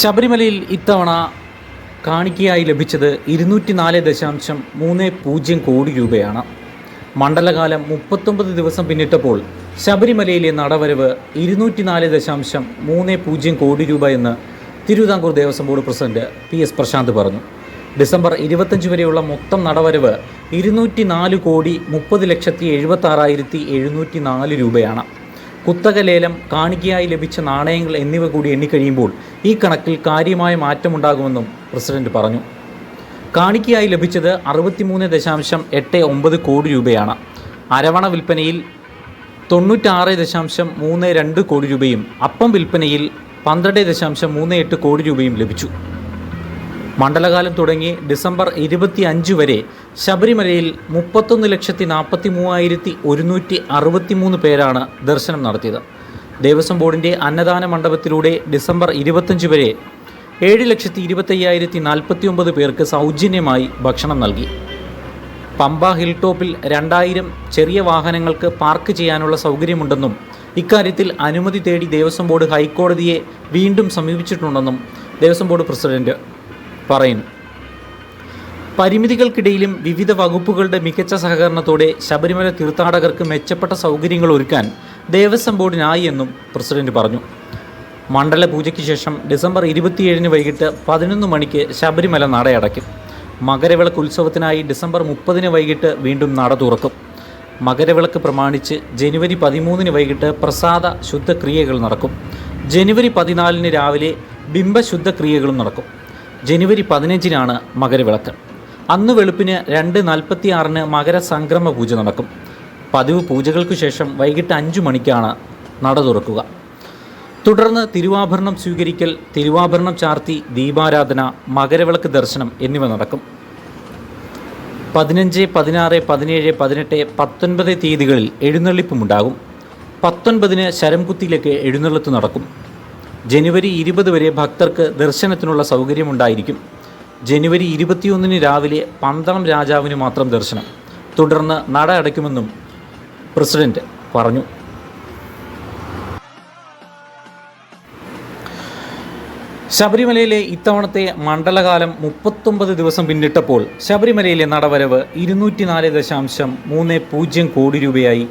ശബരിമലയിൽ ഇത്തവണ കാണിക്കയായി ലഭിച്ചത് ഇരുന്നൂറ്റി നാല് ദശാംശം മൂന്ന് പൂജ്യം കോടി രൂപയാണ്. മണ്ഡലകാലം മുപ്പത്തൊമ്പത് ദിവസം പിന്നിട്ടപ്പോൾ ശബരിമലയിലെ നടവരവ് ഇരുന്നൂറ്റി നാല് ദശാംശം മൂന്ന് പൂജ്യം കോടി രൂപ എന്ന് Thiruvithamkoor Devaswom board president P S Prashanth പറഞ്ഞു. ഡിസംബർ ഇരുപത്തഞ്ച് വരെയുള്ള മൊത്തം നടവരവ് ഇരുന്നൂറ്റി നാല് കോടി മുപ്പത് ലക്ഷത്തി എഴുപത്തി ആറായിരത്തി എഴുന്നൂറ്റി നാല് രൂപയാണ്. കുത്തക ലേലം കാണിക്കയായി ലഭിച്ച നാണയങ്ങൾ എന്നിവ കൂടി എണ്ണിക്കഴിയുമ്പോൾ ഈ കണക്കിൽ കാര്യമായ മാറ്റമുണ്ടാകുമെന്നും പ്രസിഡന്റ് പറഞ്ഞു. കാണിക്കയായി ലഭിച്ചത് അറുപത്തിമൂന്ന് ദശാംശം എട്ട് ഒമ്പത് കോടി രൂപയാണ്. അരവണ വിൽപ്പനയിൽ തൊണ്ണൂറ്റാറ് ദശാംശം മൂന്ന് രണ്ട് കോടി രൂപയും അപ്പം വിൽപ്പനയിൽ പന്ത്രണ്ട് ദശാംശം മൂന്ന് എട്ട് കോടി രൂപയും ലഭിച്ചു. മണ്ഡലകാലം തുടങ്ങി ഡിസംബർ ഇരുപത്തി അഞ്ച് വരെ ശബരിമലയിൽ മുപ്പത്തൊന്ന് ലക്ഷത്തി നാൽപ്പത്തി മൂവായിരത്തി ഒരുന്നൂറ്റി അറുപത്തി മൂന്ന് പേരാണ് ദർശനം നടത്തിയത്. ദേവസ്വം ബോർഡിന്റെ അന്നദാന മണ്ഡപത്തിലൂടെ ഡിസംബർ ഇരുപത്തഞ്ച് വരെ ഏഴ് ലക്ഷത്തി ഇരുപത്തയ്യായിരത്തി നാൽപ്പത്തി ഒമ്പത് പേർക്ക് സൗജന്യമായി ഭക്ഷണം നൽകി. പമ്പ ഹിൽ ടോപ്പിൽ രണ്ടായിരം ചെറിയ വാഹനങ്ങൾക്ക് പാർക്ക് ചെയ്യാനുള്ള സൗകര്യമുണ്ടെന്നും ഇക്കാര്യത്തിൽ അനുമതി തേടി ദേവസ്വം ബോർഡ് ഹൈക്കോടതിയെ വീണ്ടും സമീപിച്ചിട്ടുണ്ടെന്നും ദേവസ്വം ബോർഡ് പ്രസിഡന്റ് പറയുന്നു പരിമിതികൾക്കിടയിലും വിവിധ വകുപ്പുകളുടെ മികച്ച സഹകരണത്തോടെ ശബരിമല തീർത്ഥാടകർക്ക് മെച്ചപ്പെട്ട സൗകര്യങ്ങൾ ഒരുക്കാൻ ദേവസ്വം ബോർഡിനായി എന്നും പ്രസിഡന്റ് പറഞ്ഞു. മണ്ഡല പൂജയ്ക്ക് ശേഷം ഡിസംബർ ഇരുപത്തിയേഴിന് വൈകിട്ട് പതിനൊന്ന് മണിക്ക് ശബരിമല നടയടയ്ക്കും മകരവിളക്ക് ഉത്സവത്തിനായി ഡിസംബർ മുപ്പതിന് വൈകിട്ട് വീണ്ടും നട തുറക്കും. മകരവിളക്ക് പ്രമാണിച്ച് ജനുവരി പതിമൂന്നിന് വൈകിട്ട് പ്രസാദ ശുദ്ധക്രിയകൾ നടക്കും. ജനുവരി പതിനാലിന് രാവിലെ ബിംബശുദ്ധക്രിയകളും നടക്കും. ജനുവരി പതിനഞ്ചിനാണ് മകരവിളക്ക്. അന്ന് വെളുപ്പിന് രണ്ട് നാൽപ്പത്തി ആറിന് മകരസംക്രമ പൂജ നടക്കും. പതിവ് പൂജകൾക്കു ശേഷം വൈകിട്ട് അഞ്ചു മണിക്കാണ് നട തുറക്കുക. തുടർന്ന് തിരുവാഭരണം സ്വീകരിക്കൽ തിരുവാഭരണം ചാർത്തി ദീപാരാധന മകരവിളക്ക് ദർശനം എന്നിവ നടക്കും. പതിനഞ്ച് പതിനാറ് പതിനേഴ് പതിനെട്ട് പത്തൊൻപത് തീയതികളിൽ എഴുന്നള്ളിപ്പുമുണ്ടാകും. പത്തൊൻപതിന് ശരംകുത്തിയിലേക്ക് എഴുന്നള്ളത്ത് നടക്കും. ജനുവരി ഇരുപത് വരെ ഭക്തർക്ക് ദർശനത്തിനുള്ള സൗകര്യമുണ്ടായിരിക്കും. ജനുവരി ഇരുപത്തിയൊന്നിന് രാവിലെ പന്തളം രാജാവിന് മാത്രം ദർശനം. തുടർന്ന് നട അടയ്ക്കുമെന്നും പ്രസിഡന്റ് പറഞ്ഞു. ശബരിമലയിലെ ഇത്തവണത്തെ മണ്ഡലകാലം മുപ്പത്തൊമ്പത് ദിവസം പിന്നിട്ടപ്പോൾ ശബരിമലയിലെ നടവരവ് ഇരുന്നൂറ്റി നാല് ദശാംശം മൂന്ന് പൂജ്യം കോടി രൂപയായി.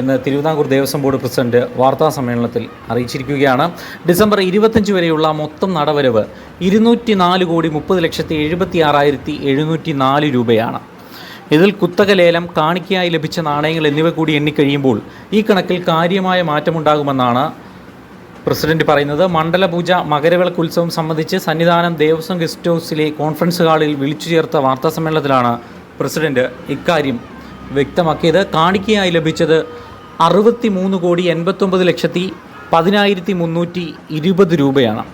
എന്ന് തിരുവിതാംകൂർ ദേവസ്വം ബോർഡ് പ്രസിഡന്റ് വാർത്താ സമ്മേളനത്തിൽ അറിയിച്ചിരിക്കുകയാണ്. ഡിസംബർ ഇരുപത്തഞ്ച് വരെയുള്ള മൊത്തം നടവരവ് ഇരുന്നൂറ്റി നാല് കോടി മുപ്പത് ലക്ഷത്തി എഴുപത്തി ആറായിരത്തി എഴുന്നൂറ്റി നാല് രൂപയാണ്. ഇതിൽ കുത്തക ലേലം കാണിക്കയായി ലഭിച്ച നാണയങ്ങൾ എന്നിവ കൂടി എണ്ണിക്കഴിയുമ്പോൾ ഈ കണക്കിൽ കാര്യമായ മാറ്റമുണ്ടാകുമെന്നാണ് പ്രസിഡന്റ് പറയുന്നത്. മണ്ഡലപൂജ മകരവിളക്ക് ഉത്സവം സംബന്ധിച്ച് സന്നിധാനം ദേവസ്വം ഗസ്റ്റ് ഹൗസിലെ കോൺഫറൻസ് ഹാളിൽ വിളിച്ചു ചേർത്ത വാർത്താ സമ്മേളനത്തിലാണ് പ്രസിഡന്റ് ഇക്കാര്യം വ്യക്തമാക്കിയത്. കാണിക്കയായി ലഭിച്ചത് അറുപത്തി മൂന്ന് കോടി എൺപത്തൊമ്പത് ലക്ഷത്തി പതിനായിരത്തി മുന്നൂറ്റി ഇരുപത് രൂപയാണ്.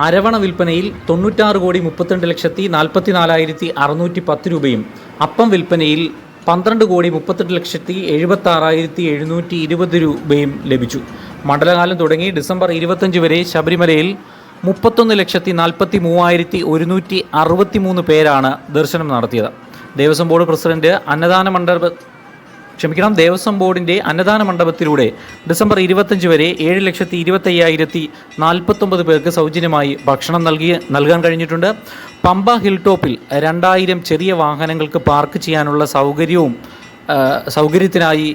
അരവണ വിൽപ്പനയിൽ തൊണ്ണൂറ്റാറ് കോടി മുപ്പത്തിരണ്ട് ലക്ഷത്തി നാൽപ്പത്തി നാലായിരത്തി അറുന്നൂറ്റി പത്ത് രൂപയും അപ്പം വിൽപ്പനയിൽ പന്ത്രണ്ട് കോടി മുപ്പത്തെട്ട് ലക്ഷത്തി എഴുപത്തി ആറായിരത്തി എഴുന്നൂറ്റി ഇരുപത് രൂപയും ലഭിച്ചു. മണ്ഡലകാലം തുടങ്ങി ഡിസംബർ ഇരുപത്തഞ്ച് വരെ ശബരിമലയിൽ മുപ്പത്തൊന്ന് ലക്ഷത്തി നാൽപ്പത്തി മൂവായിരത്തി ഒരുന്നൂറ്റി അറുപത്തി മൂന്ന് പേരാണ് ദർശനം നടത്തിയത്. ദേവസ്വം ബോർഡ് പ്രസിഡന്റ് അന്നദാന മണ്ഡപ ക്ഷമിക്കണം ദേവസ്വം ബോർഡിന്റെ അന്നദാന മണ്ഡപത്തിലൂടെ ഡിസംബർ ഇരുപത്തഞ്ച് വരെ ഏഴ് ലക്ഷത്തി ഇരുപത്തയ്യായിരത്തി നാൽപ്പത്തൊമ്പത് പേർക്ക് സൗജന്യമായി ഭക്ഷണം നൽകി നൽകാൻ കഴിഞ്ഞിട്ടുണ്ട്. പമ്പ ഹിൽ ടോപ്പിൽ രണ്ടായിരം ചെറിയ വാഹനങ്ങൾക്ക് പാർക്ക് ചെയ്യാനുള്ള സൗകര്യവും സൗകര്യത്തിനായി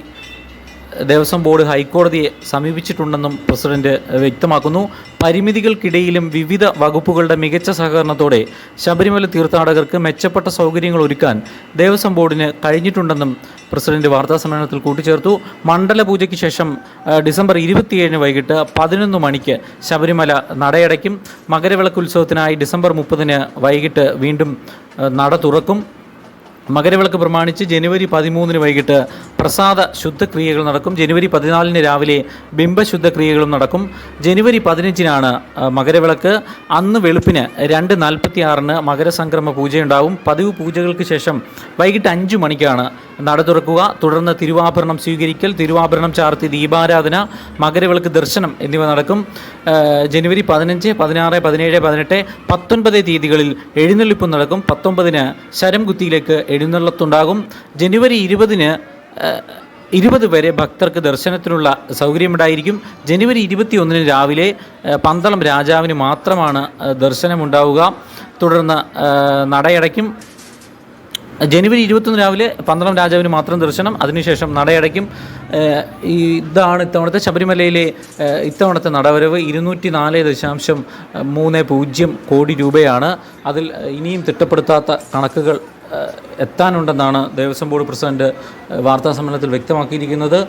ദേവസ്വം ബോർഡ് ഹൈക്കോടതിയെ സമീപിച്ചിട്ടുണ്ടെന്നും പ്രസിഡന്റ് വ്യക്തമാക്കുന്നു. പരിമിതികൾക്കിടയിലും വിവിധ വകുപ്പുകളുടെ മികച്ച സഹകരണത്തോടെ ശബരിമല തീർത്ഥാടകർക്ക് മെച്ചപ്പെട്ട സൗകര്യങ്ങൾ ഒരുക്കാൻ ദേവസ്വം ബോർഡിന് കഴിഞ്ഞിട്ടുണ്ടെന്നും പ്രസിഡന്റ് വാർത്താസമ്മേളനത്തിൽ കൂട്ടിച്ചേർത്തു. മണ്ഡല പൂജയ്ക്ക് ശേഷം ഡിസംബർ ഇരുപത്തിയേഴിന് വൈകിട്ട് പതിനൊന്ന് മണിക്ക് ശബരിമല നടയടയ്ക്കും. മകരവിളക്ക് ഉത്സവത്തിനായി ഡിസംബർ മുപ്പതിന് വൈകിട്ട് വീണ്ടും നട തുറക്കും. മകരവിളക്ക് പ്രമാണിച്ച് ജനുവരി പതിമൂന്നിന് വൈകിട്ട് പ്രസാദ ശുദ്ധക്രിയകൾ നടക്കും. ജനുവരി പതിനാലിന് രാവിലെ ബിംബശുദ്ധക്രിയകളും നടക്കും. ജനുവരി പതിനഞ്ചിനാണ് മകരവിളക്ക്. അന്ന് വെളുപ്പിന് രണ്ട് നാൽപ്പത്തി ആറിന് മകരസംക്രമ പൂജയുണ്ടാവും. പതിവ് പൂജകൾക്ക് ശേഷം വൈകിട്ട് അഞ്ചു മണിക്കാണ് നട തുറക്കുക. തുടർന്ന് തിരുവാഭരണം സ്വീകരിക്കൽ തിരുവാഭരണം ചാർത്തി ദീപാരാധന മകരവിളക്ക് ദർശനം എന്നിവ നടക്കും. ജനുവരി പതിനഞ്ച് പതിനാറ് പതിനേഴ് പതിനെട്ട് പത്തൊൻപത് തീയതികളിൽ എഴുന്നള്ളിപ്പ് നടക്കും. പത്തൊമ്പതിന് ശരംകുത്തിയിലേക്ക് എഴുന്നള്ളത്തുണ്ടാകും. ജനുവരി ഇരുപതിന് ഇരുപത് വരെ ഭക്തർക്ക് ദർശനത്തിനുള്ള സൗകര്യമുണ്ടായിരിക്കും. ജനുവരി ഇരുപത്തി ഒന്നിന് രാവിലെ പന്തളം രാജാവിന് മാത്രമാണ് ദർശനമുണ്ടാവുക. തുടർന്ന് നടയടയ്ക്കും. ജനുവരി ഇരുപത്തൊന്ന് രാവിലെ പന്തളം രാജാവിന് മാത്രം ദർശനം അതിനുശേഷം നടയടയ്ക്കും. ഇതാണ് ഇത്തവണത്തെ ശബരിമലയിലെ ഇത്തവണത്തെ നടവരവ്. ഇരുന്നൂറ്റി നാല് ദശാംശം മൂന്ന് പൂജ്യം കോടി രൂപയാണ്. അതിൽ ഇനിയും തിട്ടപ്പെടുത്താത്ത കണക്കുകൾ എത്താനുണ്ടെന്നാണ് ദേവസ്വം ബോർഡ് പ്രസിഡന്റ് വാർത്താ സമ്മേളനത്തിൽ വ്യക്തമാക്കിയിരിക്കുന്നത്.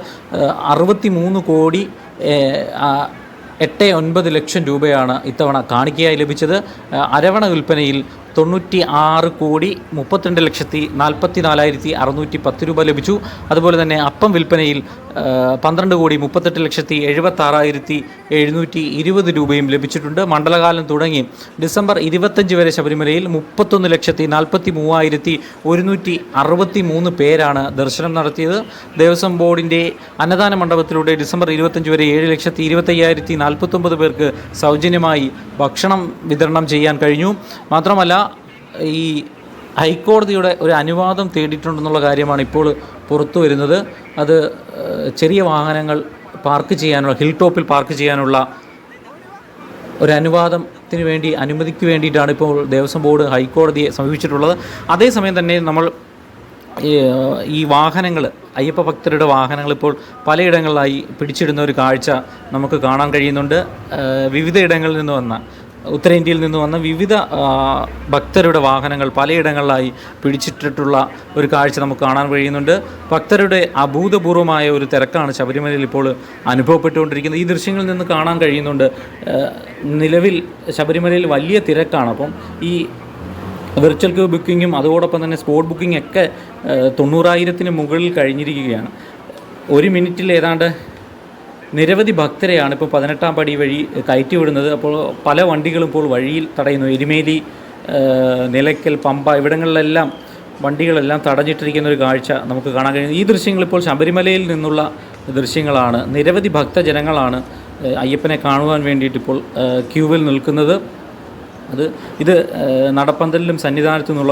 അറുപത്തി മൂന്ന് കോടി എട്ട് ഒൻപത് ലക്ഷം രൂപയാണ് ഇത്തവണ കാണിക്കയായി ലഭിച്ചത്. അരവണ വിൽപ്പനയിൽ തൊണ്ണൂറ്റി ആറ് കോടി മുപ്പത്തിരണ്ട് ലക്ഷത്തി നാൽപ്പത്തി നാലായിരത്തി അറുന്നൂറ്റി പത്ത് രൂപ ലഭിച്ചു. അതുപോലെ തന്നെ അപ്പം വിൽപ്പനയിൽ പന്ത്രണ്ട് കോടി മുപ്പത്തെട്ട് ലക്ഷത്തി എഴുപത്താറായിരത്തി എഴുന്നൂറ്റി ഇരുപത് രൂപയും ലഭിച്ചിട്ടുണ്ട്. മണ്ഡലകാലം തുടങ്ങി ഡിസംബർ ഇരുപത്തഞ്ച് വരെ ശബരിമലയിൽ മുപ്പത്തൊന്ന് ലക്ഷത്തി നാൽപ്പത്തി മൂവായിരത്തി ഒരുന്നൂറ്റി അറുപത്തി മൂന്ന് പേരാണ് ദർശനം നടത്തിയത്. ദേവസ്വം ബോർഡിന്റെ അന്നദാന മണ്ഡപത്തിലൂടെ ഡിസംബർ ഇരുപത്തഞ്ച് വരെ ഏഴ് ലക്ഷത്തി ഇരുപത്തയ്യായിരത്തി നാൽപ്പത്തൊമ്പത് പേർക്ക് സൗജന്യമായി ഭക്ഷണം വിതരണം ചെയ്യാൻ കഴിഞ്ഞു. മാത്രമല്ല ഈ ഹൈക്കോടതിയുടെ ഒരു അനുവാദം തേടിയിട്ടുണ്ടെന്നുള്ള കാര്യമാണ് ഇപ്പോൾ പുറത്തു വരുന്നത്. അത് ചെറിയ വാഹനങ്ങൾ പാർക്ക് ചെയ്യാനുള്ള ഹിൽ ടോപ്പിൽ പാർക്ക് ചെയ്യാനുള്ള ഒരു അനുവാദത്തിന് വേണ്ടി അനുമതിക്ക് വേണ്ടിയിട്ടാണ് ഇപ്പോൾ ദേവസ്വം ബോർഡ് ഹൈക്കോടതിയെ സമീപിച്ചിട്ടുള്ളത്. അതേസമയം തന്നെ നമ്മൾ ഈ, വാഹനങ്ങൾ അയ്യപ്പ ഭക്തരുടെ വാഹനങ്ങൾ ഇപ്പോൾ പലയിടങ്ങളിലായി പിടിച്ചിടുന്ന ഒരു കാഴ്ച നമുക്ക് കാണാൻ കഴിയുന്നുണ്ട്. വിവിധ ഇടങ്ങളിൽ നിന്ന് വന്ന ഉത്തരേന്ത്യയിൽ നിന്ന് വന്ന വിവിധ ഭക്തരുടെ വാഹനങ്ങൾ പലയിടങ്ങളിലായി പിടിച്ചിട്ടിട്ടുള്ള ഒരു കാഴ്ച നമുക്ക് കാണാൻ കഴിയുന്നുണ്ട്. ഭക്തരുടെ അഭൂതപൂർവമായ ഒരു തിരക്കാണ് ശബരിമലയിൽ ഇപ്പോൾ അനുഭവപ്പെട്ടുകൊണ്ടിരിക്കുന്നത്. ഈ ദൃശ്യങ്ങളിൽ നിന്ന് കാണാൻ കഴിയുന്നുണ്ട് നിലവിൽ ശബരിമലയിൽ വലിയ തിരക്കാണ്. അപ്പം ഈ വെർച്വൽ ക്യൂ ബുക്കിങ്ങും അതോടൊപ്പം തന്നെ സ്പോട്ട് ബുക്കിംഗ് ഒക്കെ തൊണ്ണൂറായിരത്തിന് മുകളിൽ കഴിഞ്ഞിരിക്കുകയാണ്. ഒരു മിനിറ്റിൽ ഏതാണ്ട് നിരവധി ഭക്തരെയാണ് ഇപ്പോൾ പതിനെട്ടാം പടി വഴി കയറ്റി വിടുന്നത്. അപ്പോൾ പല വണ്ടികളും ഇപ്പോൾ വഴിയിൽ തടയുന്നു. എരുമേലി നിലയ്ക്കൽ പമ്പ ഇവിടങ്ങളിലെല്ലാം വണ്ടികളെല്ലാം തടഞ്ഞിട്ടിരിക്കുന്ന ഒരു കാഴ്ച നമുക്ക് കാണാൻ കഴിയും ഈ ദൃശ്യങ്ങൾ ഇപ്പോൾ ശബരിമലയിൽ നിന്നുള്ള ദൃശ്യങ്ങളാണ്. നിരവധി ഭക്തജനങ്ങളാണ് അയ്യപ്പനെ കാണുവാൻ വേണ്ടിയിട്ട് ഇപ്പോൾ ക്യൂവിൽ നിൽക്കുന്നത്. അത് ഇത് നടപ്പന്തലിലും സന്നിധാനത്തു നിന്നുള്ള